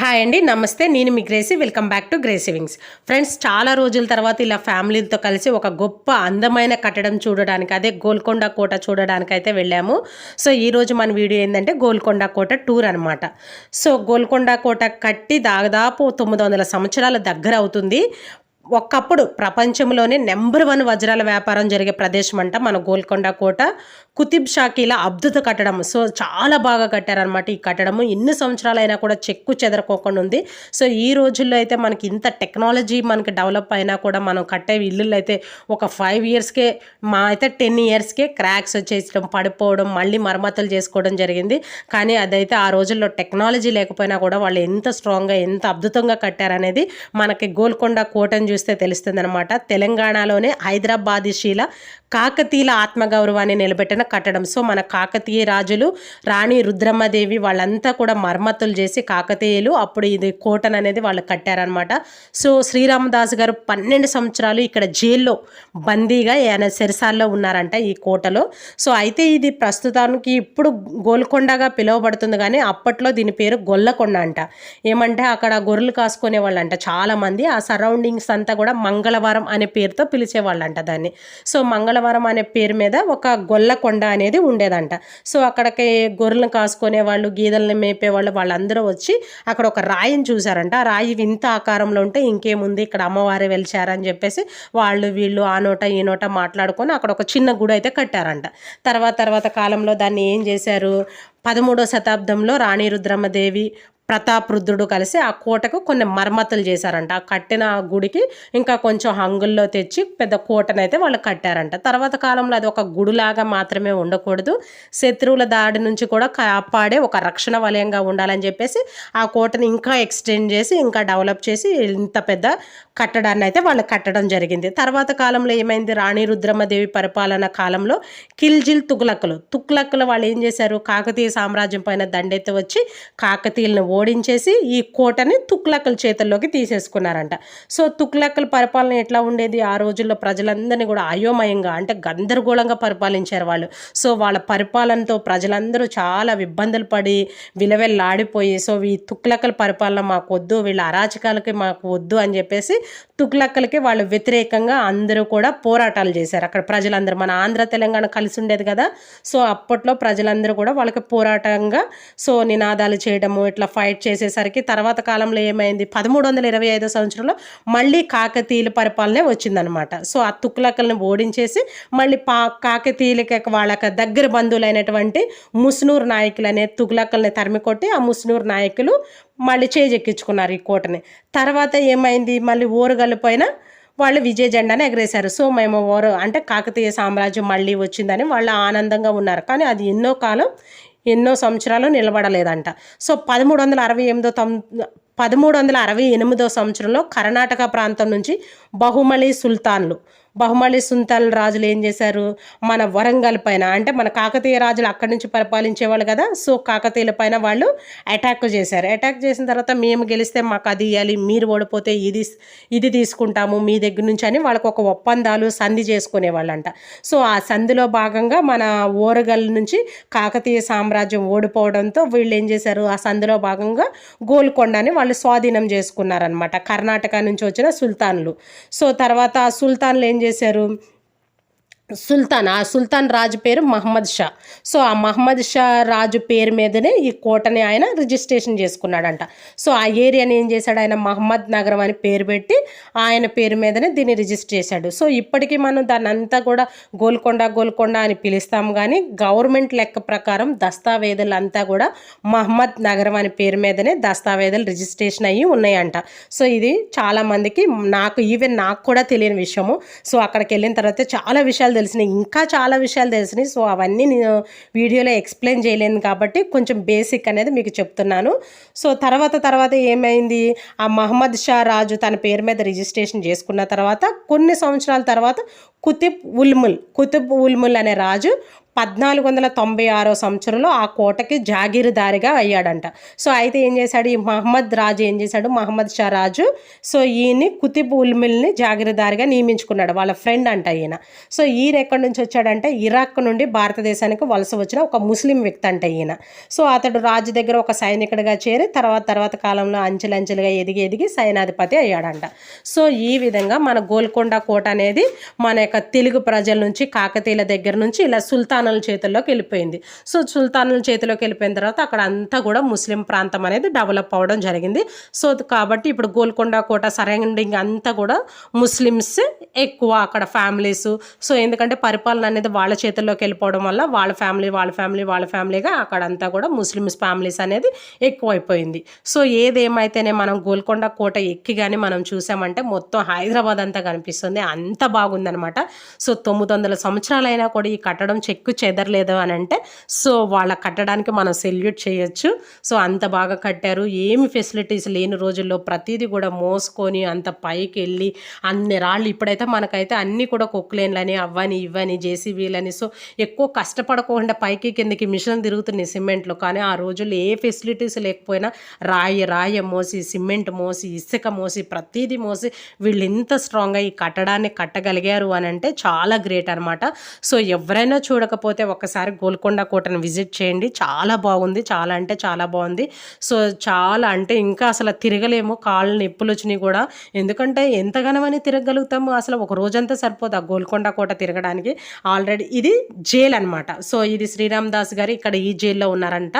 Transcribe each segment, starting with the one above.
Hi అండి నమస్తే. నేను మీ గ్రేసీ. వెల్కమ్ బ్యాక్ టు గ్రేసివింగ్స్ ఫ్రెండ్స్ చాలా రోజుల తర్వాత ఇలా ఫ్యామిలీతో కలిసి ఒక గొప్ప అందమైన కట్టడం చూడడానికి అదే గోల్కొండ కోట చూడడానికి అయితే వెళ్ళాము. సో ఈరోజు మన వీడియో ఏంటంటే గోల్కొండ కోట టూర్ అనమాట సో గోల్కొండ కోట కట్టి దాదాపు తొమ్మిది వందల సంవత్సరాల దగ్గర అవుతుంది. ఒకప్పుడు ప్రపంచంలోనే నెంబర్ వన్ వజ్రాల వ్యాపారం జరిగే ప్రదేశం అంట మన గోల్కొండ కోట. కుతిబ్ షాకీల అద్భుత కట్టడం. సో చాలా బాగా కట్టారనమాట ఈ కట్టడము ఎన్ని సంవత్సరాలైనా కూడా చెక్కు చెదరకోకుండా ఉంది. సో ఈ రోజుల్లో అయితే మనకి ఇంత టెక్నాలజీ మనకి డెవలప్ అయినా కూడా మనం కట్టే ఇల్లులు అయితే ఒక ఫైవ్ ఇయర్స్కే మా అయితే టెన్ ఇయర్స్కే క్రాక్స్ వచ్చేయడం పడిపోవడం మళ్ళీ మరమ్మతులు చేసుకోవడం జరిగింది. కానీ అదైతే ఆ రోజుల్లో టెక్నాలజీ లేకపోయినా కూడా వాళ్ళు ఎంత స్ట్రాంగ్గా ఎంత అద్భుతంగా కట్టారనేది మనకి గోల్కొండ కోటను చూస్తే తెలుస్తుంది అనమాట తెలంగాణలోనే హైదరాబాద్ శీల కాకతీయుల ఆత్మగౌరవాన్ని నిలబెట్టిన కట్టడం. సో మన కాకతీయ రాజులు రాణి రుద్రమ్మదేవి వాళ్ళంతా కూడా మరమ్మతులు చేసి కాకతీయులు అప్పుడు ఇది కోటను అనేది వాళ్ళు కట్టారనమాట సో శ్రీరామదాస్ గారు పన్నెండు సంవత్సరాలు ఇక్కడ జైల్లో బందీగా ఆయన సెరసాల్లో ఉన్నారంట ఈ కోటలో. సో అయితే ఇది ప్రస్తుతానికి ఇప్పుడు గోల్కొండగా పిలువబడుతుంది కానీ అప్పట్లో దీని పేరు గొల్లకొండ అంట. ఏమంటే అక్కడ గొర్రెలు కాసుకునే వాళ్ళంట చాలామంది. ఆ సరౌండింగ్స్ అంతా కూడా మంగళవారం అనే పేరుతో పిలిచేవాళ్ళంట దాన్ని. సో మంగళవారం అనే పేరు మీద ఒక గొల్లకొండ కొండ అనేది ఉండేదంట. సో అక్కడికి గొర్రెలను కాసుకునే వాళ్ళు గీదలను మేపేవాళ్ళు వాళ్ళందరూ వచ్చి అక్కడ ఒక రాయిని చూసారంట ఆ రాయి వింత ఆకారంలో ఉంటే ఇంకేముంది? ఇక్కడ అమ్మవారే వెలిచారని చెప్పేసి వాళ్ళు వీళ్ళు ఆ నోట ఈ నోట మాట్లాడుకొని అక్కడ ఒక చిన్న గుడి అయితే కట్టారంట. తర్వాత తర్వాత కాలంలో దాన్ని ఏం చేశారు? పదమూడో శతాబ్దంలో రాణి రుద్రమ్మదేవి ప్రతాపరుద్రుడు కలిసి ఆ కోటకు కొన్ని మరమ్మతులు చేశారంట. ఆ కట్టిన ఆ గుడికి ఇంకా కొంచెం హంగుల్లో తెచ్చి పెద్ద కోటనైతే వాళ్ళు కట్టారంట. తర్వాత కాలంలో అది ఒక గుడిలాగా మాత్రమే ఉండకూడదు. శత్రువుల దాడి నుంచి కూడా కాపాడే ఒక రక్షణ వలయంగా ఉండాలని చెప్పేసి ఆ కోటని ఇంకా ఎక్స్టెండ్ చేసి ఇంకా డెవలప్ చేసి ఇంత పెద్ద కట్టడాన్ని అయితే వాళ్ళు కట్టడం జరిగింది. తర్వాత కాలంలో ఏమైంది? రాణి రుద్రమదేవి పరిపాలన కాలంలో కిల్జిల్ తుగ్లక్కులు. తుగ్లక్కులు వాళ్ళు ఏం చేశారు? కాకతీయ సామ్రాజ్యం పైన దండెత్తి వచ్చి కాకతీయులను ఓడించేసి ఈ కోటని తుక్లక్కల చేతుల్లోకి తీసేసుకున్నారంట. సో తుక్లక్కల పరిపాలన ఎట్లా ఉండేది? ఆ రోజుల్లో ప్రజలందరినీ కూడా అయోమయంగా అంటే గందరగోళంగా పరిపాలించారు వాళ్ళు. సో వాళ్ళ పరిపాలనతో ప్రజలందరూ చాలా ఇబ్బందులు పడి విలవెల్లాడిపోయి సో ఈ తుక్లక్కల పరిపాలన మాకు వద్దు వీళ్ళ అరాచకాలకి మాకు వద్దు అని చెప్పేసి తుక్లక్కలకి వాళ్ళు వ్యతిరేకంగా అందరూ కూడా పోరాటాలు చేశారు. అక్కడ ప్రజలందరూ మన ఆంధ్ర తెలంగాణ కలిసి ఉండేది కదా. సో అప్పట్లో ప్రజలందరూ కూడా వాళ్ళకి పోరాటంగా సో నినాదాలు చేయడము ఇట్లా ఫైట్ చేసేసరికి తర్వాత కాలంలో ఏమైంది? పదమూడు వందల ఇరవై ఐదో సంవత్సరంలో మళ్ళీ కాకతీయుల పరిపాలనే వచ్చిందనమాట. సో ఆ తుక్లకల్ని ఓడించేసి మళ్ళీ పా కాకతీయులకి వాళ్ళకి దగ్గర బంధువులైనటువంటి ముస్నూర్ నాయకులు అనే తుగ్లకల్ని తరిమికొట్టి ఆ ముస్నూరు నాయకులు మళ్ళీ చేజెక్కించుకున్నారు ఈ కోటని. తర్వాత ఏమైంది? మళ్ళీ ఓరుగల్లిపోయిన వాళ్ళు విజయ జెండాని ఎగరేశారు. సో మేము ఓరు అంటే కాకతీయ సామ్రాజ్యం మళ్ళీ వచ్చిందని వాళ్ళు ఆనందంగా ఉన్నారు. కానీ అది ఎన్నో కాలం ఎన్నో సంవత్సరాలు నిలబడలేదంట. సో పదమూడు వందల అరవై ఎనిమిదో తం పదమూడు వందల అరవై ఎనిమిదో సంవత్సరంలో కర్ణాటక ప్రాంతం నుంచి బహుమలి సుల్తాన్లు బహుమలి సుల్తాన్ రాజులు ఏం చేశారు? మన వరంగల్ పైన అంటే మన కాకతీయ రాజులు అక్కడి నుంచి పరిపాలించేవాళ్ళు కదా సో కాకతీయుల పైన వాళ్ళు అటాక్ చేశారు. అటాక్ చేసిన తర్వాత మేము గెలిస్తే మాకు అది ఇవ్వాలి మీరు ఓడిపోతే ఇది ఇది తీసుకుంటాము మీ దగ్గర నుంచి అని వాళ్ళకు ఒక ఒప్పందాలు సంధి చేసుకునేవాళ్ళంట. సో ఆ సంధిలో భాగంగా మన ఓరగల్ నుంచి కాకతీయ సామ్రాజ్యం ఓడిపోవడంతో వీళ్ళు ఏం చేశారు? ఆ సంధిలో భాగంగా గోల్కొండని వాళ్ళు స్వాధీనం చేసుకున్నారనమాట కర్ణాటక నుంచి వచ్చిన సుల్తాన్లు. సో తర్వాత ఆ సుల్తాన్లు ఏం చేశారు. సుల్తాన్ ఆ సుల్తాన్ రాజు పేరు మహమ్మద్ షా. సో ఆ మహమ్మద్ షా రాజు పేరు మీదనే ఈ కోటని ఆయన రిజిస్ట్రేషన్ చేసుకున్నాడంట. సో ఆ ఏరియాని ఏం చేశాడు ఆయన? మహమ్మద్ నగరం అని పేరు పెట్టి ఆయన పేరు మీదనే దీన్ని రిజిస్టర్ చేశాడు. సో ఇప్పటికీ మనం దాన్ని అంతా కూడా గోల్కొండ గోల్కొండ అని పిలుస్తాము కానీ గవర్నమెంట్ లెక్క ప్రకారం దస్తావేదులు అంతా కూడా మహమ్మద్ నగరం అని పేరు మీదనే దస్తావేజులు రిజిస్ట్రేషన్ అయ్యి ఉన్నాయంట. సో ఇది చాలామందికి నాకు ఈవెన్ నాకు కూడా తెలియని విషయము. సో అక్కడికి వెళ్ళిన తర్వాత చాలా విషయాలు తెలిసినాయి. ఇంకా చాలా విషయాలు తెలిసినాయి. సో అవన్నీ నేను వీడియోలో ఎక్స్ప్లెయిన్ చేయలేను కాబట్టి కొంచెం బేసిక్ అనేది మీకు చెప్తున్నాను. సో తర్వాత తర్వాత ఏమైంది? ఆ మహమ్మద్ షా రాజు తన పేరు మీద రిజిస్ట్రేషన్ చేసుకున్న తర్వాత కొన్ని సంవత్సరాల తర్వాత కుతిబ్ ఉల్ముల్ కుతుబ్ ఉల్ముల్ అనే రాజు పద్నాలుగు వందల తొంభై ఆరో సంవత్సరంలో ఆ కోటకి జాగీరుదారిగా అయ్యాడంట. సో అయితే ఏం చేశాడు? ఈ మహమ్మద్ రాజు ఏం చేశాడు? మహమ్మద్ షా రాజు. సో ఈయన్ని కుతిబ్ ఉల్మిల్ని జాగీరుదారిగా నియమించుకున్నాడు. వాళ్ళ ఫ్రెండ్ అంట ఈయన. సో ఈయన ఎక్కడి నుంచి వచ్చాడంటే ఇరాక్ నుండి భారతదేశానికి వలస వచ్చిన ఒక ముస్లిం వ్యక్తి అంట ఈయన. సో అతడు రాజు దగ్గర ఒక సైనికుడిగా చేరి తర్వాత తర్వాత కాలంలో అంచెలంచెలుగా ఎదిగి ఎదిగి సైనాధిపతి అయ్యాడంట. సో ఈ విధంగా మన గోల్కొండ కోట అనేది మన యొక్క తెలుగు ప్రజల నుంచి కాకతీయుల దగ్గర నుంచి ఇలా సుల్తాన్ సుల్తానుల చేతుల్లోకి వెళ్ళిపోయింది. సో సుల్తానుల చేతిలోకి వెళ్ళిపోయిన తర్వాత అక్కడ అంతా కూడా ముస్లిం ప్రాంతం అనేది డెవలప్ అవ్వడం జరిగింది. సో కాబట్టి ఇప్పుడు గోల్కొండ కోట సరౌండింగ్ అంతా కూడా ముస్లిమ్స్ ఎక్కువ అక్కడ ఫ్యామిలీస్. సో ఎందుకంటే పరిపాలన అనేది వాళ్ళ చేతుల్లోకి వెళ్ళిపోవడం వల్ల వాళ్ళ ఫ్యామిలీ వాళ్ళ ఫ్యామిలీ వాళ్ళ ఫ్యామిలీగా అక్కడంతా కూడా ముస్లిమ్స్ ఫ్యామిలీస్ అనేది ఎక్కువైపోయింది. సో ఏదేమైతేనే మనం గోల్కొండ కోట ఎక్కి కానీ మనం చూసామంటే మొత్తం హైదరాబాద్ అంతా కనిపిస్తుంది. అంత బాగుందనమాట సో తొమ్మిది వందల సంవత్సరాలైనా కూడా ఈ కట్టడం చెక్కు చెదరలేదు అని అంటే సో వాళ్ళ కట్టడానికి మనం సెల్యూట్ చేయొచ్చు. సో అంత బాగా కట్టారు. ఏమి ఫెసిలిటీస్ లేని రోజుల్లో ప్రతిదీ కూడా మోసుకొని అంత పైకి వెళ్ళి అన్ని రాళ్ళు ఇప్పుడైతే మనకైతే అన్నీ కూడా కుక్లేన్లని అవ్వని ఇవ్వని జేసీబీలని సో ఎక్కువ కష్టపడకుండా పైకి కిందకి మిషన్ తిరుగుతున్నాయి సిమెంట్లో. కానీ ఆ రోజుల్లో ఏ ఫెసిలిటీస్ లేకపోయినా రాయి రాయి మోసి సిమెంట్ మోసి ఇసుక మోసి ప్రతిదీ మోసి వీళ్ళు ఇంత స్ట్రాంగ్గా ఈ కట్టడాన్ని కట్టగలిగారు అని అంటే చాలా గ్రేట్ అనమాట సో ఎవరైనా కాకపోతే ఒకసారి గోల్కొండ కోటను విజిట్ చేయండి. చాలా బాగుంది. చాలా అంటే చాలా బాగుంది. సో చాలా అంటే ఇంకా అసలు తిరగలేము. కాళ్ళు నొప్పులు వచ్చినాయి కూడా. ఎందుకంటే ఎంతగానమని తిరగలుగుతాము అసలు ఒక రోజంతా సరిపోదు ఆ గోల్కొండ కోట తిరగడానికి. ఆల్రెడీ ఇది జైల్ అనమాట సో ఇది శ్రీరామ్ దాస్ గారు ఇక్కడ ఈ జైల్లో ఉన్నారంట.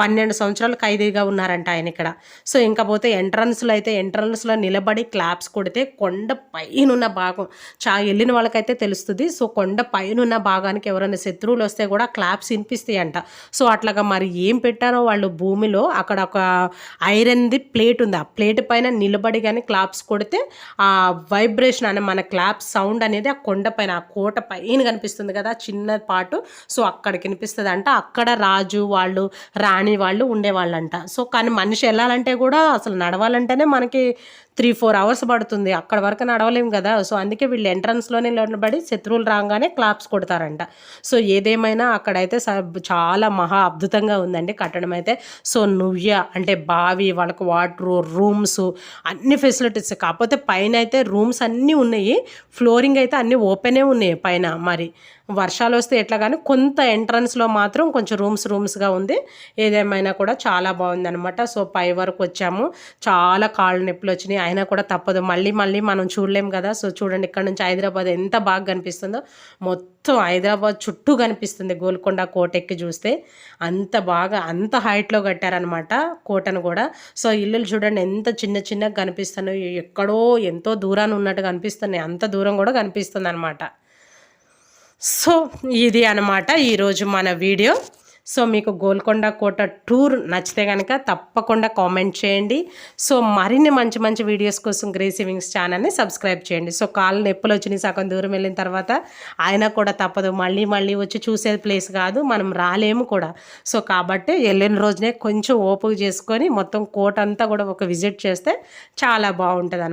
పన్నెండు సంవత్సరాలు ఖైదీగా ఉన్నారంట ఆయన ఇక్కడ. సో ఇంకా పోతే ఎంట్రన్స్లో అయితే ఎంట్రన్స్లో నిలబడి క్లాప్స్ కొడితే కొండ పైనున్న భాగం చా వెళ్ళిన వాళ్ళకైతే తెలుస్తుంది. సో కొండ పైనున్న భాగానికి ఎవరైనా శత్రువులు వస్తే కూడా క్లాప్స్ వినిపిస్తాయి అంట సో అట్లాగా మరి ఏం పెట్టారో వాళ్ళు భూమిలో అక్కడ ఒక ఐరన్ది ప్లేట్ ఉంది. ఆ ప్లేట్ పైన నిలబడి కానీ క్లాప్స్ కొడితే ఆ వైబ్రేషన్ అనే మన క్లాప్ సౌండ్ అనేది ఆ కొండ పైన ఆ కోట పైన కనిపిస్తుంది కదా చిన్న పాటు. సో అక్కడ వినిపిస్తుంది అంట అక్కడ రాజు వాళ్ళు రాణి వాళ్ళు ఉండేవాళ్ళంట. సో కానీ మనిషి వెళ్ళాలంటే కూడా అసలు నడవాలంటేనే మనకి త్రీ ఫోర్ అవర్స్ పడుతుంది. అక్కడ వరకు నడవలేము కదా. సో అందుకే వీళ్ళు ఎంట్రన్స్లోనే నిలబడి శత్రువులు రాగానే క్లాప్స్ కొడతారంట. సో ఏదేమైనా అక్కడైతే చాలా మహా అద్భుతంగా ఉందండి కట్టడం అయితే. సో నువ్య అంటే బావి వాళ్ళకు వాటర్ రూమ్స్ అన్ని ఫెసిలిటీస్ కాకపోతే పైన అయితే రూమ్స్ అన్నీ ఉన్నాయి. ఫ్లోరింగ్ అయితే అన్నీ ఓపెనే ఉన్నాయి పైన మరి. వర్షాలు వస్తే ఎట్లా కానీ కొంత ఎంట్రన్స్లో మాత్రం కొంచెం రూమ్స్ రూమ్స్గా ఉంది. ఏదేమైనా కూడా చాలా బాగుందనమాట సో పై వరకు వచ్చాము. చాలా కాళ్ళు నొప్పులు వచ్చినాయి. అయినా కూడా తప్పదు. మళ్ళీ మళ్ళీ మనం చూడలేం కదా. సో చూడండి ఇక్కడ నుంచి హైదరాబాద్ ఎంత బాగా కనిపిస్తుందో. మొత్తం హైదరాబాద్ చుట్టూ కనిపిస్తుంది గోల్కొండ కోట ఎక్కి చూస్తే. అంత బాగా అంత హైట్లో కట్టారనమాట కోటను కూడా. సో ఇల్లులు చూడండి ఎంత చిన్న చిన్నగా కనిపిస్తున్నాయి. ఎక్కడో ఎంతో దూరాన్ని ఉన్నట్టు కనిపిస్తున్నాయి. అంత దూరం కూడా కనిపిస్తుంది అనమాట సో ఇది అనమాట ఈరోజు మన వీడియో. సో మీకు గోల్కొండ కోట టూర్ నచ్చితే కనుక తప్పకుండా కామెంట్ చేయండి. సో మరిన్ని మంచి మంచి వీడియోస్ కోసం గ్రే సేవింగ్స్ ఛానల్ని సబ్స్క్రైబ్ చేయండి. సో కాళ్ళు నొప్పులు వచ్చినాయి సగం దూరం వెళ్ళిన తర్వాత ఆయన కూడా తప్పదు. మళ్ళీ మళ్ళీ వచ్చి చూసే ప్లేస్ కాదు మనం రాలేము కూడా. సో కాబట్టి వెళ్ళిన రోజునే కొంచెం ఓపిక చేసుకొని మొత్తం కోట అంతా కూడా ఒక విజిట్ చేస్తే చాలా బాగుంటుంది